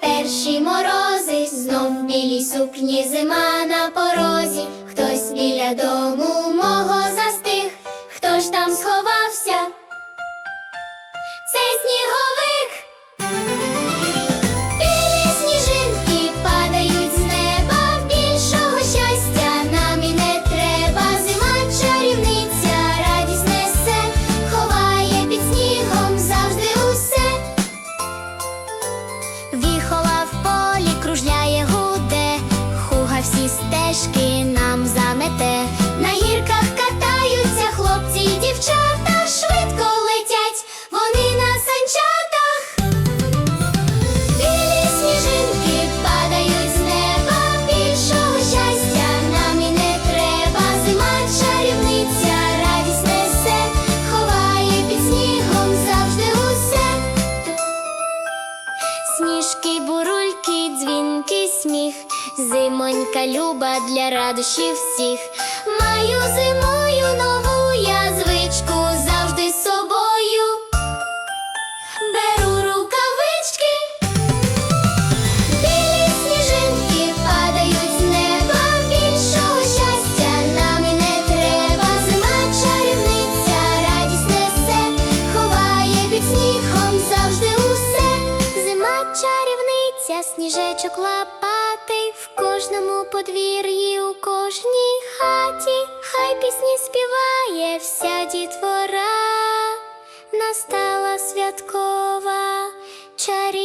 перші морози, знов в білій сукні зима на порозі. Хтось біля дому мого застиг, хто ж там сховався? Сніжки, бурульки, дзвінки, сміх, зимонька люба для радощів всіх. Маю зимою сніжечок лопатий в кожному подвір'ї, у кожній хаті, хай пісні співає вся дітвора, настала святкова чарівна.